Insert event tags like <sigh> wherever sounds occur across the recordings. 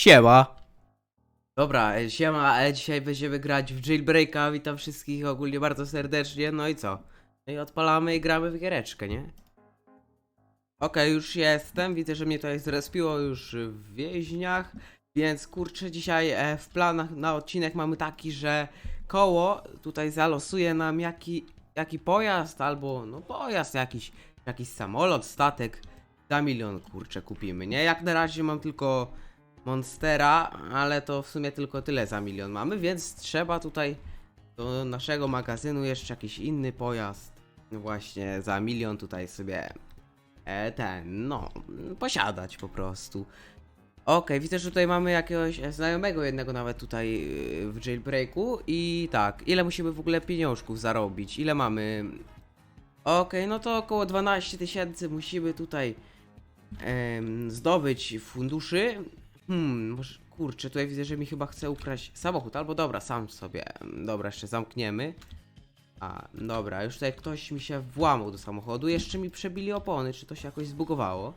Siema. Dobra, e, siema, dzisiaj będziemy grać w Jailbreaka, witam wszystkich ogólnie bardzo serdecznie, no i co? No i odpalamy i gramy w giereczkę, nie? Okej, już jestem, widzę, że mnie tutaj zrespiło już w więźniach, więc kurczę, dzisiaj e, w planach na odcinek mamy taki, że koło tutaj zalosuje nam jaki, jaki pojazd, albo no pojazd jakiś, jakiś samolot, statek, za milion kurczę kupimy, nie? Jak na razie mam tylko Monstera, ale to w sumie tylko tyle za milion mamy, więc trzeba tutaj do naszego magazynu jeszcze jakiś inny pojazd. Właśnie za milion tutaj sobie e, ten, no, posiadać po prostu. Okej, widzę, że tutaj mamy jakiegoś e, znajomego jednego nawet tutaj y, w jailbreaku i tak, ile musimy w ogóle pieniążków zarobić? Ile mamy? Okej, no to około 12 tysięcy musimy tutaj em, zdobyć funduszy. Hmm, może, kurczę, tutaj widzę, że mi chyba chce ukraść samochód, albo dobra, sam sobie, em, dobra, jeszcze zamkniemy. A, dobra, już tutaj ktoś mi się włamał do samochodu, jeszcze mi przebili opony, czy to się jakoś zbugowało?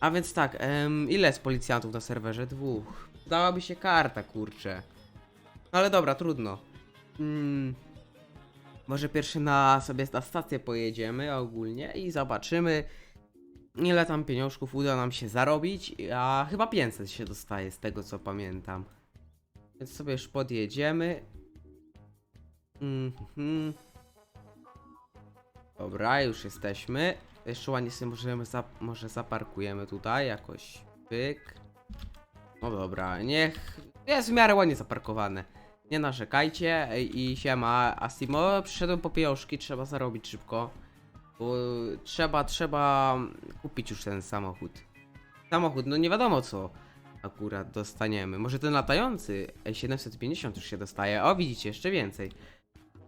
A więc tak, em, ile jest policjantów na serwerze? Dwóch. Dałaby się karta, kurczę. Ale dobra, trudno. Hmm, może pierwszy na sobie na stację pojedziemy ogólnie i zobaczymy, ile tam pieniążków uda nam się zarobić, a chyba 500 się dostaje z tego co pamiętam. Więc sobie już podjedziemy. Mhm. Dobra, już jesteśmy. Jeszcze ładnie sobie możemy zap może zaparkujemy tutaj jakoś. Pyk. No dobra, niech jest w miarę ładnie zaparkowane. Nie narzekajcie i siema Asimo, przyszedłem po pieniążki, trzeba zarobić szybko. Bo trzeba, trzeba kupić już ten samochód. Samochód, no nie wiadomo co akurat dostaniemy. Może ten latający? Ej, 750 już się dostaje. O, widzicie, jeszcze więcej.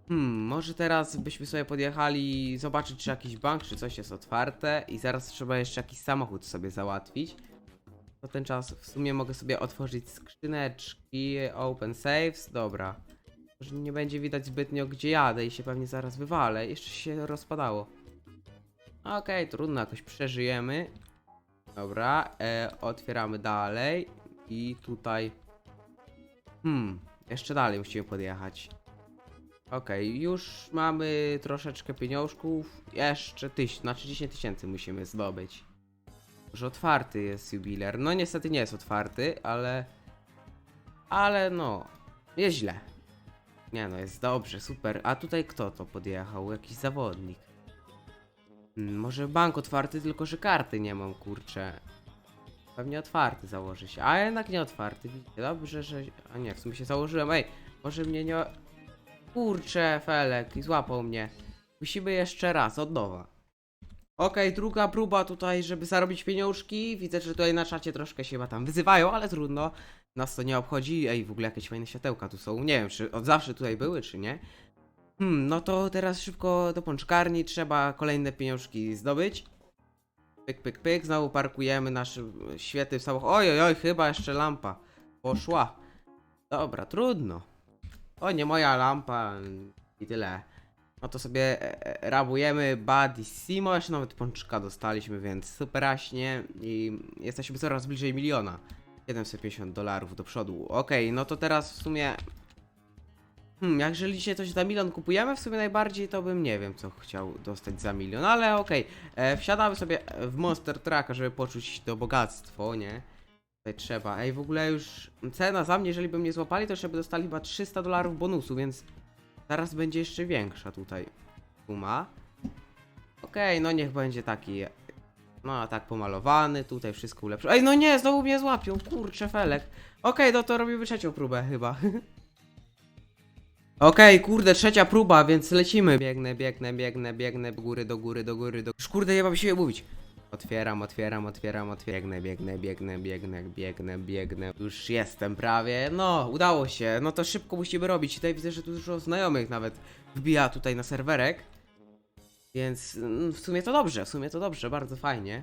Hmm, może teraz byśmy sobie podjechali zobaczyć, czy jakiś bank, czy coś jest otwarte i zaraz trzeba jeszcze jakiś samochód sobie załatwić. To ten czas w sumie mogę sobie otworzyć skrzyneczki, open saves, dobra. Może nie będzie widać zbytnio gdzie jadę i się pewnie zaraz wywalę. Jeszcze się rozpadało. Okej, trudno, jakoś przeżyjemy. Dobra, e, otwieramy dalej. I tutaj. Hmm, jeszcze dalej musimy podjechać. Okej, już mamy troszeczkę pieniążków. Jeszcze tyś, znaczy 10 tysięcy musimy zdobyć. Że otwarty jest jubiler. No niestety nie jest otwarty, ale. Ale no. Jest źle. Nie no, jest dobrze, super. A tutaj kto to podjechał? Jakiś zawodnik. Hmm, Może bank otwarty, tylko że karty nie mam, kurczę. Pewnie otwarty założy się, a jednak nie otwarty. Dobrze, że... A nie, w sumie się założyłem. Ej, może mnie nie... Kurczę, Felek, i złapał mnie. Musimy jeszcze raz, od nowa. Okej, druga próba tutaj, żeby zarobić pieniążki. Widzę, że tutaj na czacie troszkę się chyba tam wyzywają, ale trudno. Nas to nie obchodzi. Ej, w ogóle jakieś fajne światełka tu są. Nie wiem, czy od zawsze tutaj były, czy nie. Hmm, no to teraz szybko do pączkarni, trzeba kolejne pieniążki zdobyć. Pyk, pyk, pyk, znowu parkujemy nasz e, świetny samochód. Oj, oj, oj, chyba jeszcze lampa poszła. Dobra, trudno. O, nie moja lampa i tyle. No to sobie e, e, rabujemy Badissimo, jeszcze nawet pączka dostaliśmy, więc superaśnie i jesteśmy coraz bliżej miliona. 750 dolarów do przodu. Okej, no to teraz w sumie Hmm, jak dzisiaj coś za milion kupujemy, w sumie najbardziej to bym nie wiem, co chciał dostać za milion, ale okej. E, Wsiadamy sobie w Monster Trucka, żeby poczuć to bogactwo, nie? Tutaj trzeba. Ej, w ogóle już cena za mnie, jeżeli by mnie złapali, to jeszcze by dostali chyba 300 dolarów bonusu, więc zaraz będzie jeszcze większa tutaj suma. Okej, no niech będzie taki. No, tak pomalowany, tutaj wszystko ulepszył. Ej, no nie, znowu mnie złapią, kurczę, felek. Okej, no to robimy trzecią próbę chyba. <laughs> Okej, kurde, trzecia próba, więc lecimy. Biegnę, biegnę, biegnę, biegnę do góry, do góry, do góry, do... Już kurde, nie mam siły mówić. Otwieram, otwieram, otwieram, otwieram. Biegnę, biegnę, biegnę, biegnę, biegnę, biegnę. Już jestem prawie. No, udało się. No to szybko musimy robić. Tutaj widzę, że tu dużo znajomych nawet wbija tutaj na serwerek. Więc mm, w sumie to dobrze, w sumie to dobrze, bardzo fajnie.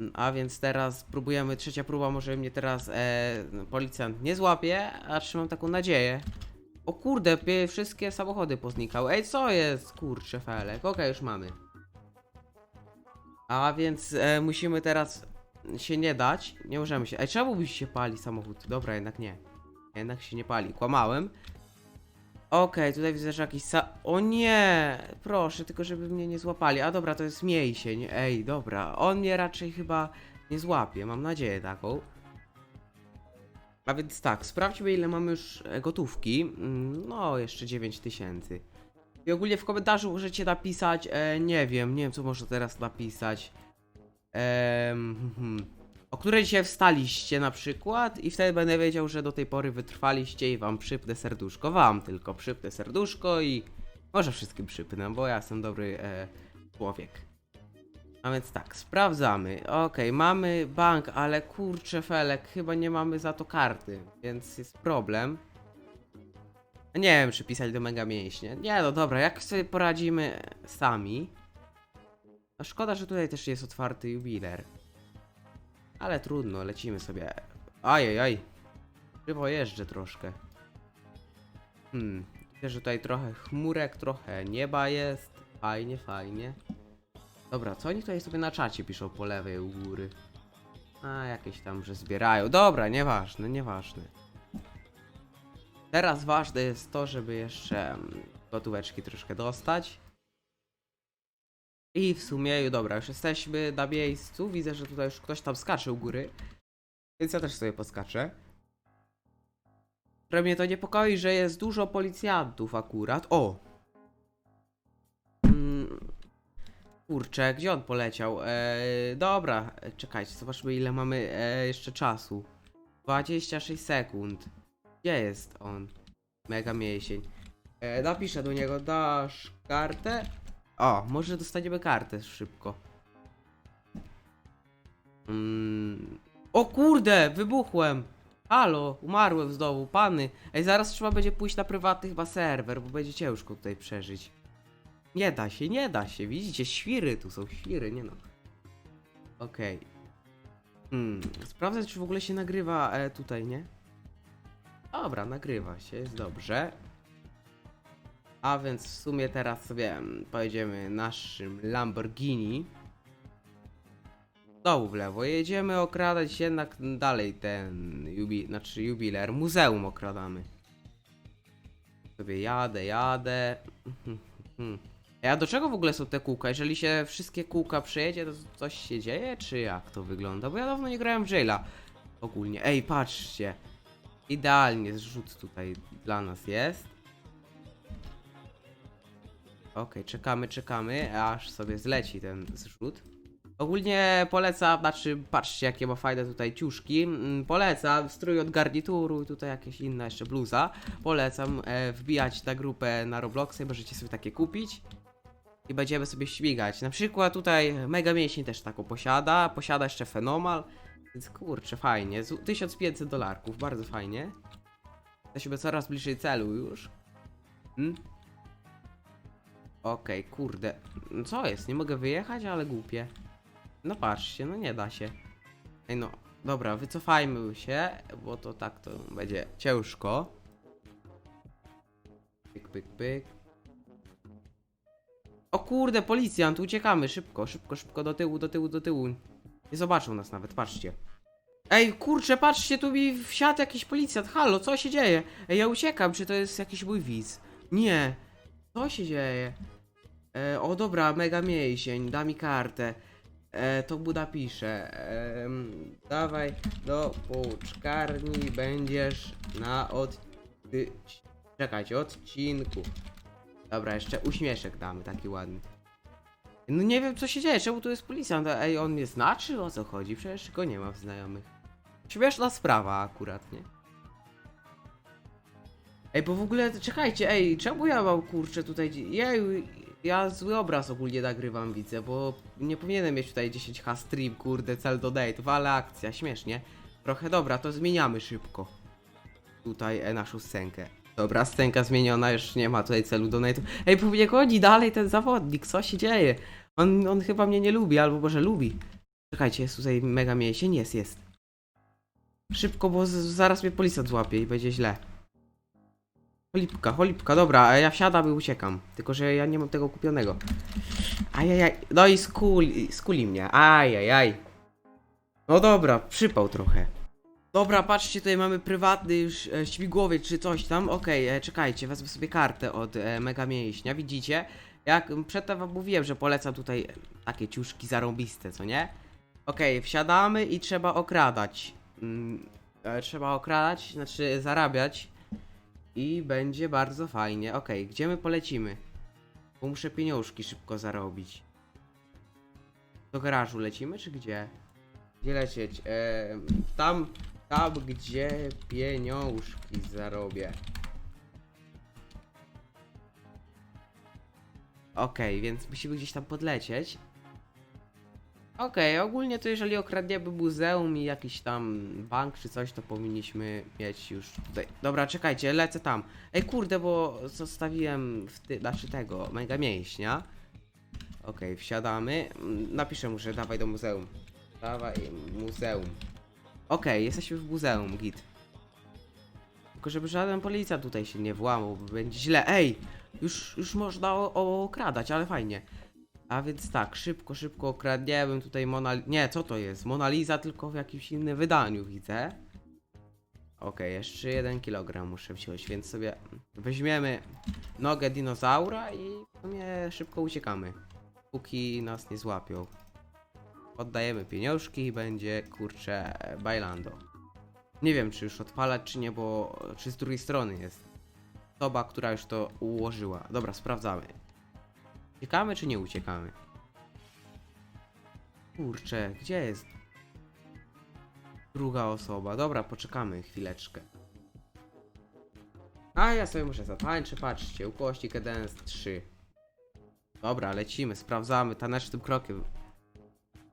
Mm, A więc teraz próbujemy, trzecia próba, może mnie teraz e, policjant nie złapie, a trzymam taką nadzieję. O kurde, wszystkie samochody poznikały. Ej, co jest? Kurczę, felek. Okej, już mamy. A więc e, musimy teraz się nie dać. Nie możemy się. Ej, czemu byś się pali samochód? Dobra, jednak nie. Jednak się nie pali. Kłamałem. Okej, tutaj widzę, że jakiś sa... O nie! Proszę, tylko żeby mnie nie złapali. A dobra, to jest mięsień. Ej, dobra. On mnie raczej chyba nie złapie. Mam nadzieję taką. A więc tak, sprawdźmy ile mamy już e, gotówki. Mm, No, jeszcze 9000 tysięcy. I ogólnie w komentarzu możecie napisać, e, nie wiem, nie wiem co można teraz napisać. Hmm, o której dzisiaj wstaliście na przykład i wtedy będę wiedział, że do tej pory wytrwaliście i wam przypnę serduszko. Wam tylko przypnę serduszko i może wszystkim przypnę, bo ja jestem dobry e, człowiek. A więc tak, sprawdzamy. Okej, mamy bank, ale kurczę felek, chyba nie mamy za to karty, więc jest problem. Nie wiem, czy pisać do mega mięśnie. Nie, no dobra, jak sobie poradzimy sami. No szkoda, że tutaj też jest otwarty jubiler. Ale trudno, lecimy sobie. Ajajaj. Krzywo jeżdżę troszkę. Hmm. Widzę, że tutaj trochę chmurek, trochę nieba jest. Fajnie, fajnie. Dobra, co oni tutaj sobie na czacie piszą po lewej u góry? A, jakieś tam, że zbierają. Dobra, nieważne, nieważne. Teraz ważne jest to, żeby jeszcze mm, gotóweczki troszkę dostać. I w sumie, dobra, już jesteśmy na miejscu. Widzę, że tutaj już ktoś tam skacze u góry. Więc ja też sobie poskaczę. Trochę mnie to niepokoi, że jest dużo policjantów akurat. O! Kurczę, gdzie on poleciał? Eee, dobra, e, czekajcie, zobaczmy ile mamy e, jeszcze czasu. 26 sekund. Gdzie jest on? Mega mięsień. E, napiszę do niego, dasz kartę? O, może dostaniemy kartę szybko. Mm. O kurde, wybuchłem! Halo, umarłem znowu, pany. Ej, zaraz trzeba będzie pójść na prywatny chyba serwer, bo będzie ciężko tutaj przeżyć. Nie da się, nie da się, widzicie, świry tu są, świry, nie no. Okej. Hmm, sprawdzę, czy w ogóle się nagrywa e, tutaj, nie? Dobra, nagrywa się, jest dobrze. A więc w sumie teraz sobie mm, pojedziemy naszym Lamborghini. Znowu w lewo. Jedziemy okradać jednak dalej ten jubi, znaczy jubiler. Muzeum okradamy. Sobie jadę, jadę. <laughs> A do czego w ogóle są te kółka? Jeżeli się wszystkie kółka przejedzie, to coś się dzieje? Czy jak to wygląda? Bo ja dawno nie grałem w Jaila. Ogólnie. Ej, patrzcie. Idealnie zrzut tutaj dla nas jest. Okej, czekamy, czekamy, aż sobie zleci ten zrzut. Ogólnie polecam, znaczy patrzcie jakie ma fajne tutaj ciuszki. Mm, Polecam strój od garnituru i tutaj jakieś inne jeszcze bluza. Polecam e, wbijać na grupę na Robloxy, możecie sobie takie kupić. I będziemy sobie śmigać. Na przykład tutaj Mega Mięsień też taką posiada, posiada jeszcze Fenomal. Więc kurczę, fajnie. Z- 1500 dolarków, bardzo fajnie. Jesteśmy coraz bliżej celu już. Hmm? Okej, kurde. No Co jest? Nie mogę wyjechać, ale głupie. No patrzcie, no nie da się. Ej no, dobra, wycofajmy się, bo to tak to będzie ciężko. Pyk, pyk, pyk. Kurde, policjant, uciekamy, szybko, szybko, szybko, do tyłu, do tyłu, do tyłu. Nie zobaczą nas nawet, patrzcie. Ej, kurczę, patrzcie, tu mi wsiadł jakiś policjant, halo, co się dzieje? Ej, ja uciekam, czy to jest jakiś mój widz? Nie, co się dzieje? E, o dobra, mega mięsień, da mi kartę. E, to mu napiszę. Em, dawaj do pouczkarni, będziesz na od... Czekajcie, odcinku. Dobra, jeszcze uśmieszek damy, taki ładny. No nie wiem co się dzieje, czemu tu jest policjant? Ej, on mnie znaczy? O co chodzi? Przecież go nie ma w znajomych. Śmieszna sprawa akurat, nie? Ej, bo w ogóle, czekajcie, ej, czemu ja mam kurczę tutaj, jej, ja zły obraz ogólnie nagrywam, widzę, bo nie powinienem mieć tutaj 10h stream, kurde, cel do date'ów, ale akcja, śmiesznie. Trochę dobra, to zmieniamy szybko. Tutaj e, naszą scenkę. Dobra, scenka zmieniona, już nie ma tutaj celu donate'ów. Ej, powinien chodzi dalej ten zawodnik, co się dzieje? On, on chyba mnie nie lubi, albo może lubi. Czekajcie, jest tutaj mega mięsień, jest, jest. Szybko, bo zaraz mnie policjant złapie i będzie źle. Cholipka, cholipka, dobra, a ja wsiadam i uciekam. Tylko, że ja nie mam tego kupionego. Ajajaj, no i skuli, skuli mnie, ajajaj. No dobra, przypał trochę. Dobra, patrzcie, tutaj mamy prywatny już e, śmigłowiec czy coś tam. Okej, e, czekajcie, wezmę sobie kartę od e, Mega Mięśnia. Widzicie? Jak przedtem wam mówiłem, że polecam tutaj e, takie ciuszki zarąbiste, co nie? Okej, wsiadamy i trzeba okradać. Mm, e, trzeba okradać, znaczy zarabiać. I będzie bardzo fajnie. Okej, gdzie my polecimy? Bo muszę pieniążki szybko zarobić. Do garażu lecimy, czy gdzie? Gdzie lecieć? Em, tam, tam, gdzie pieniążki zarobię. Okej, więc musimy gdzieś tam podlecieć. Okej, ogólnie to jeżeli okradniemy muzeum i jakiś tam bank czy coś, to powinniśmy mieć już tutaj. Dobra, czekajcie, lecę tam. Ej, kurde, bo zostawiłem w ty, znaczy tego, mega mięśnia. Okej, wsiadamy. Mm, Napiszę mu, że dawaj do muzeum. Dawaj, muzeum. Okej, jesteśmy w muzeum, git. Tylko żeby żaden policjant tutaj się nie włamał, bo będzie źle. Ej! Już, już można okradać, ale fajnie. A więc tak, szybko, szybko okradniemy tutaj Mona... Nie, co to jest? Mona Lisa, tylko w jakimś innym wydaniu, widzę. Okej, jeszcze jeden kilogram muszę wziąć, więc sobie weźmiemy nogę dinozaura i w sumie szybko uciekamy. Póki nas nie złapią. Oddajemy pieniążki i będzie, kurczę, bailando. Nie wiem, czy już odpalać, czy nie, bo czy z drugiej strony jest osoba, która już to ułożyła. Dobra, sprawdzamy. Uciekamy, czy nie uciekamy? Kurczę, gdzie jest druga osoba? Dobra, poczekamy chwileczkę. A ja sobie muszę zatańczyć, patrzcie, ukośnik Dance 3. Dobra, lecimy, sprawdzamy, tanecznym krokiem.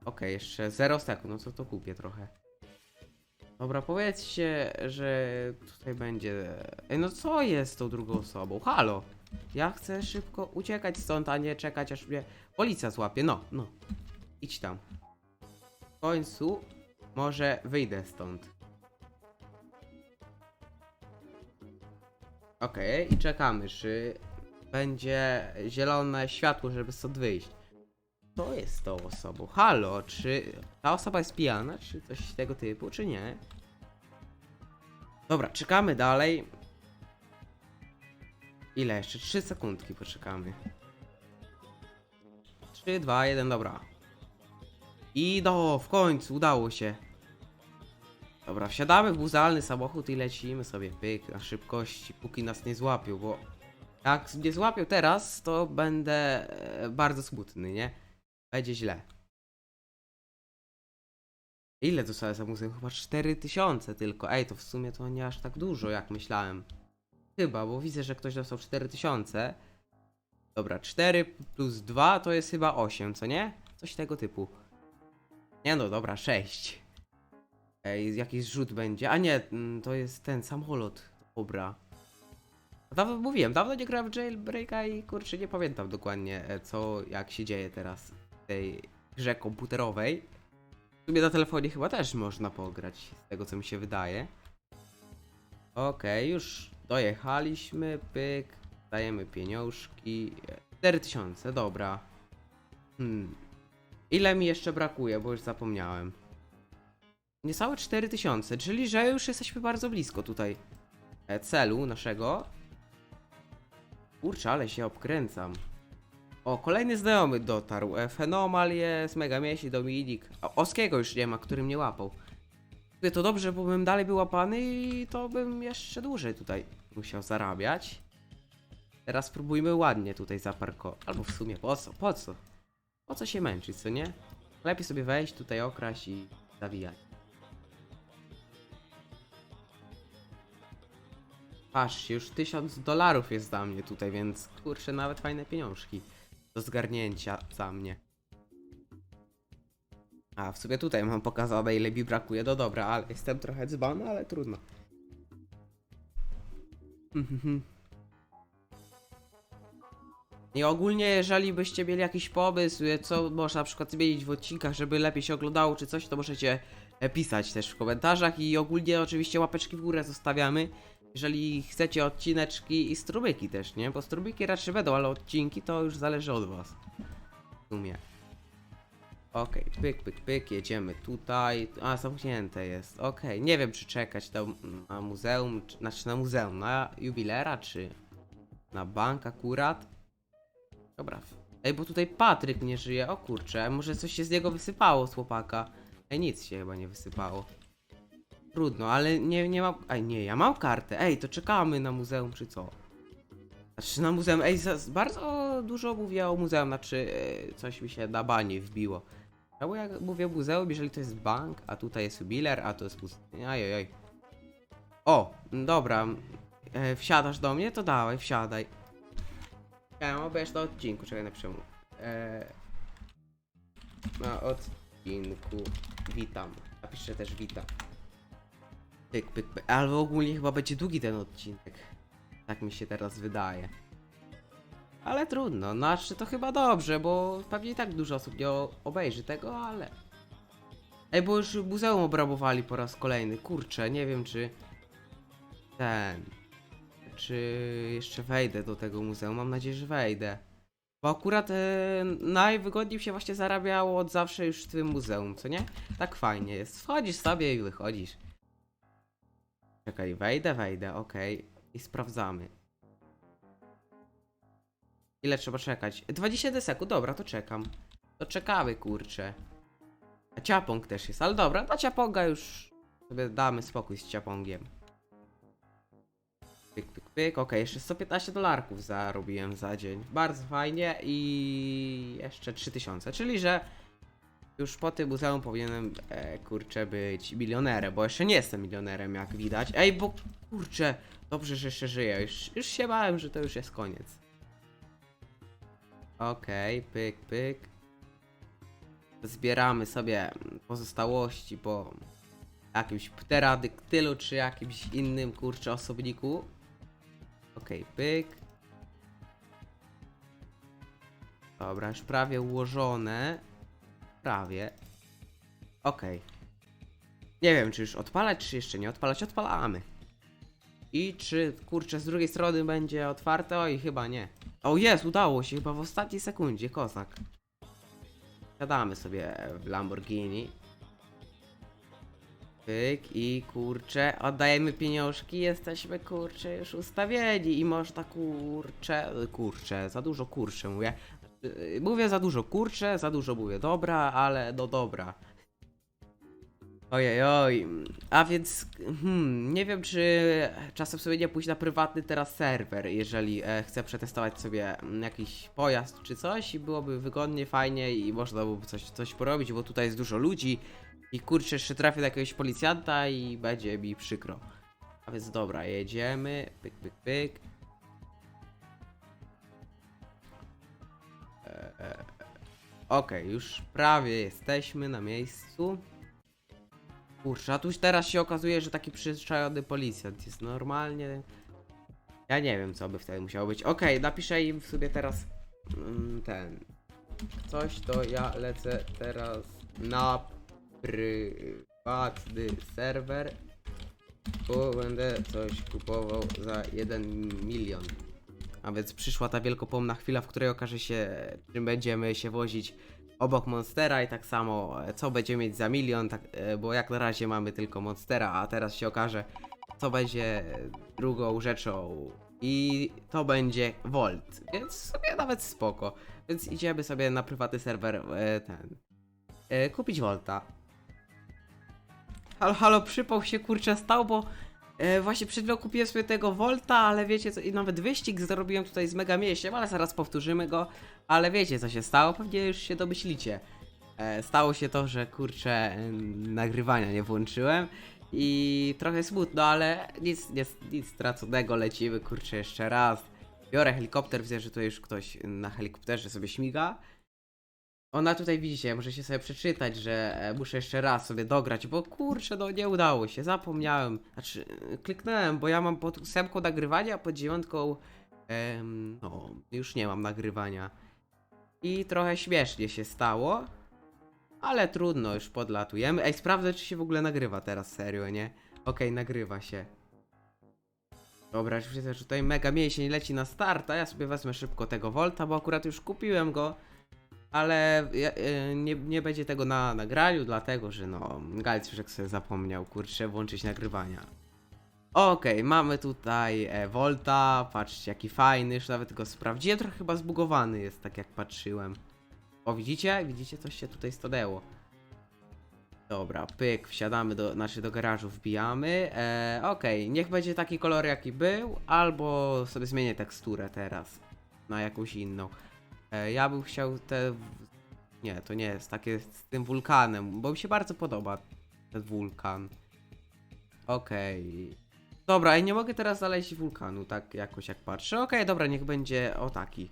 Okej, jeszcze 0 sekund, no co to kupię trochę. Dobra, powiedzcie, że tutaj będzie... Ej, no co jest tą drugą osobą? Halo! Ja chcę szybko uciekać stąd, a nie czekać aż mnie policja złapie. No, no. Idź tam. W końcu może wyjdę stąd. Okej, i czekamy, czy będzie zielone światło, żeby stąd wyjść. To jest tą osobą. Halo, czy ta osoba jest pijana, czy coś tego typu, czy nie? Dobra, czekamy dalej. Ile jeszcze? 3 sekundki poczekamy. 3, 2, 1, dobra. I do, w końcu udało się. Dobra, wsiadamy w muzealny samochód i lecimy sobie pyk na szybkości, póki nas nie złapią, bo jak mnie złapią teraz, to będę e, bardzo smutny, nie? Będzie źle. Ile dostałem za muzeum? Chyba 4000 tylko. Ej, to w sumie to nie aż tak dużo, jak myślałem. Chyba, bo widzę, że ktoś dostał 4000. Dobra, 4 plus 2 to jest chyba 8, co nie? Coś tego typu. Nie no, dobra, 6. Ej, jakiś rzut będzie. A nie, mm, to jest ten samolot. Dobra. Dawno mówiłem, dawno nie grałem w jailbreaka i kurczę, nie pamiętam dokładnie e, co, jak się dzieje teraz tej grze komputerowej. W sumie na telefonie chyba też można pograć, z tego co mi się wydaje. Okej, już dojechaliśmy, pyk, dajemy pieniążki. 4000, dobra. Hmm. Ile mi jeszcze brakuje, bo już zapomniałem. Niecałe 4000, czyli że już jesteśmy bardzo blisko tutaj e, celu naszego. Kurczę, ale się obkręcam. O, kolejny znajomy dotarł. E, Fenomal jest, Mega Miesi, Dominik. A Oskiego już nie ma, który mnie łapał. Mówię, To dobrze, bo bym dalej był łapany i to bym jeszcze dłużej tutaj musiał zarabiać. Teraz spróbujmy ładnie tutaj zaparkować. Albo w sumie po co? Po co? Po co się męczyć, co nie? Lepiej sobie wejść tutaj, okraść i zawijać. Patrzcie, już 1000 dolarów jest za mnie tutaj, więc kurczę, nawet fajne pieniążki do zgarnięcia za mnie. A, w sumie tutaj mam pokazane ile mi brakuje, no dobra, ale jestem trochę dzbany, ale trudno. I ogólnie, jeżeli byście mieli jakiś pomysł, co można na przykład zmienić w odcinkach, żeby lepiej się oglądało czy coś, to możecie e, pisać też w komentarzach i ogólnie oczywiście łapeczki w górę zostawiamy. Jeżeli chcecie odcineczki i strumyki też, nie? Bo strumyki raczej będą, ale odcinki to już zależy od was. W sumie. Okej, pyk, pyk, pyk, jedziemy tutaj. A, zamknięte jest. Okej, nie wiem czy czekać do, na muzeum, czy, znaczy na muzeum, na jubilera, czy na bank akurat. Dobra. Ej, bo tutaj Patryk nie żyje. O kurczę, może coś się z niego wysypało z chłopaka. Ej, nic się chyba nie wysypało. Trudno, ale nie, nie mam... Ej, nie, ja mam kartę. Ej, to czekamy na muzeum, czy co? Znaczy na muzeum, ej, za, bardzo dużo mówię o muzeum, znaczy e, coś mi się na banie wbiło. Czemu ja mówię muzeum, jeżeli to jest bank, a tutaj jest jubiler, a to jest muzeum. Ajajaj. O, dobra. E, wsiadasz do mnie? To dawaj, wsiadaj. Ja obejść na odcinku, czekaj na przemu. E, na odcinku. Witam. Napiszę też witam. Pyk, pyk, pyk. Ale ogólnie chyba będzie długi ten odcinek. Tak mi się teraz wydaje. Ale trudno, znaczy to chyba dobrze, bo pewnie i tak dużo osób nie obejrzy tego, ale... Ej, bo już muzeum obrabowali po raz kolejny, kurczę, nie wiem czy... Ten... Czy jeszcze wejdę do tego muzeum, mam nadzieję, że wejdę. Bo akurat e, najwygodniej się właśnie zarabiało od zawsze już w tym muzeum, co nie? Tak fajnie jest, wchodzisz sobie i wychodzisz. Czekaj, wejdę, wejdę, okej. I sprawdzamy. Ile trzeba czekać? 20 sekund, dobra, to czekam. To czekamy, kurczę. A ciapong też jest, ale dobra, dla ciaponga już sobie damy spokój z ciapongiem. Pyk, pyk, pyk, okej, jeszcze 115 dolarków zarobiłem za dzień. Bardzo fajnie i jeszcze 3000, czyli że już po tym muzeum powinienem, e, kurczę, być milionerem, bo jeszcze nie jestem milionerem, jak widać. Ej, bo kurczę, dobrze, że jeszcze żyję, już, już się bałem, że to już jest koniec. Okej, pyk, pyk. Zbieramy sobie pozostałości po jakimś pteradyktylu, czy jakimś innym, kurczę, osobniku. Okej, pyk. Dobra, już prawie ułożone. Prawie. Okej. Nie wiem, czy już odpalać, czy jeszcze nie odpalać. Odpalamy. I czy, kurczę, z drugiej strony będzie otwarte? Oj, chyba nie. O, jest, udało się, chyba w ostatniej sekundzie, kozak. Siadamy sobie w Lamborghini. Pyk i kurczę, oddajemy pieniążki, jesteśmy kurczę już ustawieni i można kurczę, kurczę, za dużo kurczę mówię. Yy, Mówię za dużo kurczę, za dużo mówię dobra, ale no dobra. Ojej, oj. A więc, hmm, nie wiem czy czasem sobie nie pójść na prywatny teraz serwer, jeżeli e, chcę przetestować sobie mm, jakiś pojazd czy coś i byłoby wygodnie, fajnie i można byłoby coś, coś porobić, bo tutaj jest dużo ludzi i kurczę, jeszcze trafię do jakiegoś policjanta i będzie mi przykro. A więc dobra, jedziemy, pyk, pyk, pyk. Eee, Okej, już prawie jesteśmy na miejscu. Kurczę, a tu teraz się okazuje, że taki przyczajony policjant jest normalnie. Ja nie wiem, co by wtedy musiało być. Okej, napiszę im sobie teraz mm, ten. Coś to ja lecę teraz na prywatny serwer. Bo będę coś kupował za 1 milion. A więc przyszła ta wielkopomna chwila, w której okaże się, czym będziemy się wozić obok Monstera i tak samo, e, co będziemy mieć za milion, tak, e, bo jak na razie mamy tylko Monstera, a teraz się okaże, co będzie drugą rzeczą i to będzie Volt, więc sobie nawet spoko. Więc idziemy sobie na prywatny serwer e, ten, kupić Volta. Halo, halo, przypał się kurczę stał, bo właśnie przed chwilą kupiłem sobie tego Volta, ale wiecie co, i nawet wyścig zrobiłem tutaj z Mega Miesiem, ale zaraz powtórzymy go. Ale wiecie co się stało? Pewnie już się domyślicie. E, stało się to, że kurczę nagrywania nie włączyłem i trochę smutno, ale nic, nic, nic straconego, lecimy kurczę jeszcze raz. Biorę helikopter, widzę, że tutaj już ktoś na helikopterze sobie śmiga. Ona tutaj widzicie, możecie sobie przeczytać, że e, muszę jeszcze raz sobie dograć, bo kurczę, no nie udało się, zapomniałem. Znaczy, e, kliknąłem, bo ja mam pod ósemką nagrywania, a pod dziewiątką em, no, już nie mam nagrywania. I trochę śmiesznie się stało. Ale trudno, już podlatujemy. Ej, sprawdzę, czy się w ogóle nagrywa teraz, serio, nie? Okej, nagrywa się. Dobra, już widzę, że tutaj mega mięsień leci na start, a ja sobie wezmę szybko tego Volta, bo akurat już kupiłem go. Ale y, nie, nie będzie tego na nagraniu, dlatego że no, Galcjuszek sobie zapomniał, kurczę, włączyć nagrywania. Okej, mamy tutaj e, Volta, patrzcie jaki fajny, już nawet go sprawdziłem, trochę chyba zbugowany jest, tak jak patrzyłem. O, widzicie? Widzicie, coś się tutaj stanęło. Dobra, pyk, wsiadamy do, znaczy do garażu, wbijamy. E, Okej, niech będzie taki kolor jaki był, albo sobie zmienię teksturę teraz na jakąś inną. E, ja bym chciał te... Nie, to nie jest takie z tym wulkanem, bo mi się bardzo podoba ten wulkan. Okej. Dobra, i nie mogę teraz znaleźć wulkanu, tak jakoś jak patrzę. Okej, dobra, niech będzie o taki.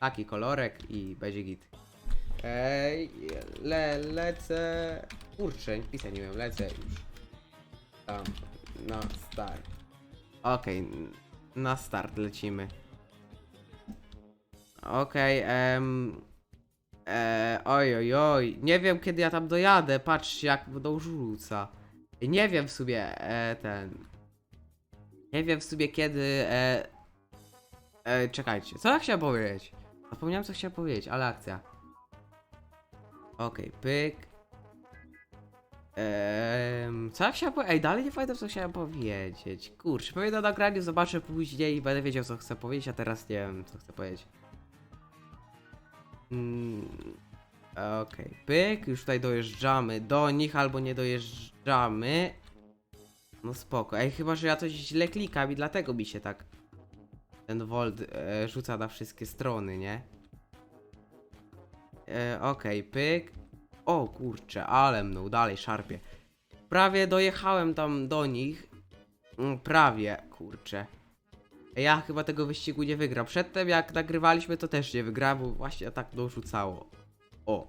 Taki kolorek i będzie git. Ej, le, lecę. Kurczę, pisać nie wiem, lecę już. Tam, na start. Okej, n- na start lecimy. Okej, em. E, oj, oj, oj. Nie wiem kiedy ja tam dojadę. Patrzcie jak będą rzuca. Nie wiem w sumie e, ten. Nie wiem w sumie kiedy. E, e, czekajcie, co ja chciałem powiedzieć? Zapomniałem co chciałem powiedzieć, ale akcja. Okej, pyk. Ehm, co ja chciałem powiedzieć? Ej, dalej nie pamiętam co chciałem powiedzieć. Kurczę, pewnie na nagraniu zobaczę później i będę wiedział co chcę powiedzieć, a teraz nie wiem co chcę powiedzieć. Mm, Okej, pyk, już tutaj dojeżdżamy do nich albo nie dojeżdżamy. No spoko. Ej, chyba, że ja coś źle klikam i dlatego mi się tak ten Volt e, rzuca na wszystkie strony, nie? E, Okej, pyk. O kurczę, ale mną dalej szarpie. Prawie dojechałem tam do nich. Mm, Prawie, kurczę. Ja chyba tego wyścigu nie wygram. Przedtem jak nagrywaliśmy to też nie wygrałem, bo właśnie tak dorzucało. O.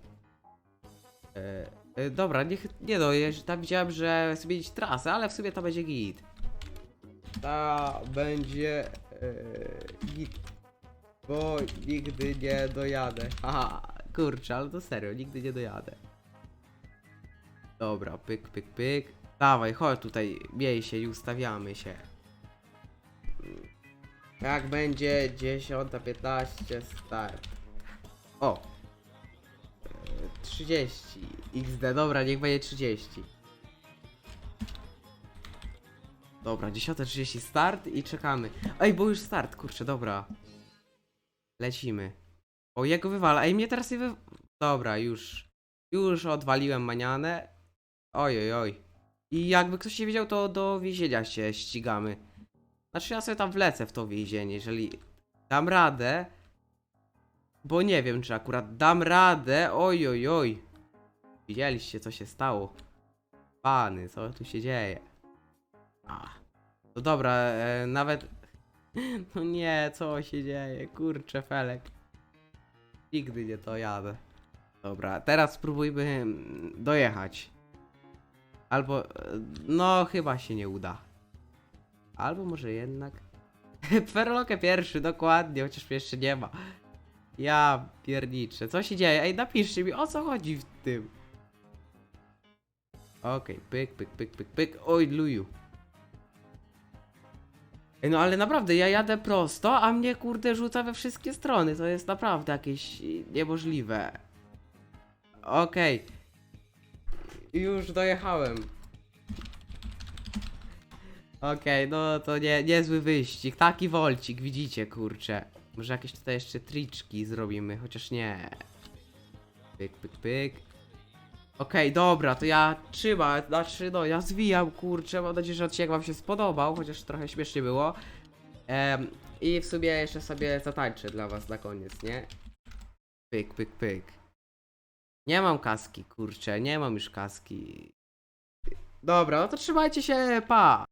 E, e, dobra, niech nie no, jeż- tam widziałem, że zmienić trasę, ale w sumie to będzie git. Ta będzie e, git. Bo nigdy nie dojadę. Haha, kurczę, ale to serio, nigdy nie dojadę. Dobra, pyk, pyk, pyk. Dawaj, chodź tutaj, miej się i ustawiamy się. Jak będzie 10.15 start. O! E, 30 XD, dobra, niech będzie 30. Dobra, 10.30 start i czekamy. Ej, bo już start, kurczę, dobra. Lecimy. O, jego wywala. Ej, mnie teraz nie wy... Dobra, już. Już odwaliłem manianę. Oj, oj, oj. I jakby ktoś nie wiedział, to do więzienia się ścigamy. Znaczy ja sobie tam wlecę w to więzienie, jeżeli dam radę. Bo nie wiem, czy akurat dam radę. Oj, oj, oj. Widzieliście, co się stało. Pany, co tu się dzieje? A. No dobra, e, nawet... <laughs> No nie, co się dzieje? Kurczę, Felek. Nigdy nie to jadę. Dobra, teraz spróbujmy mm, dojechać. Albo... e, No, chyba się nie uda. Albo może jednak. <laughs> Ferlokę pierwszy, dokładnie, chociaż jeszcze nie ma. Ja pierniczę. Co się dzieje? Ej, napiszcie mi o co chodzi w tym. Okej, pyk, pyk, pyk, pyk, pyk. Oj, luju. Ej, no ale naprawdę, ja jadę prosto, a mnie kurde rzuca we wszystkie strony. To jest naprawdę jakieś niemożliwe. Okej. Już dojechałem. Okej, no to nie, niezły wyścig. Taki wolcik, widzicie, kurczę. Może jakieś tutaj jeszcze triczki zrobimy, chociaż nie. Pyk, pyk, pyk. Okej, dobra, to ja trzymam, znaczy no, ja zwijam, kurczę, mam nadzieję, że odcinek wam się spodobał, chociaż trochę śmiesznie było. I w sumie jeszcze sobie zatańczę dla was na koniec, nie? Pyk, pyk, pyk. Nie mam kaski, kurczę, nie mam już kaski. Dobra, no to trzymajcie się, pa!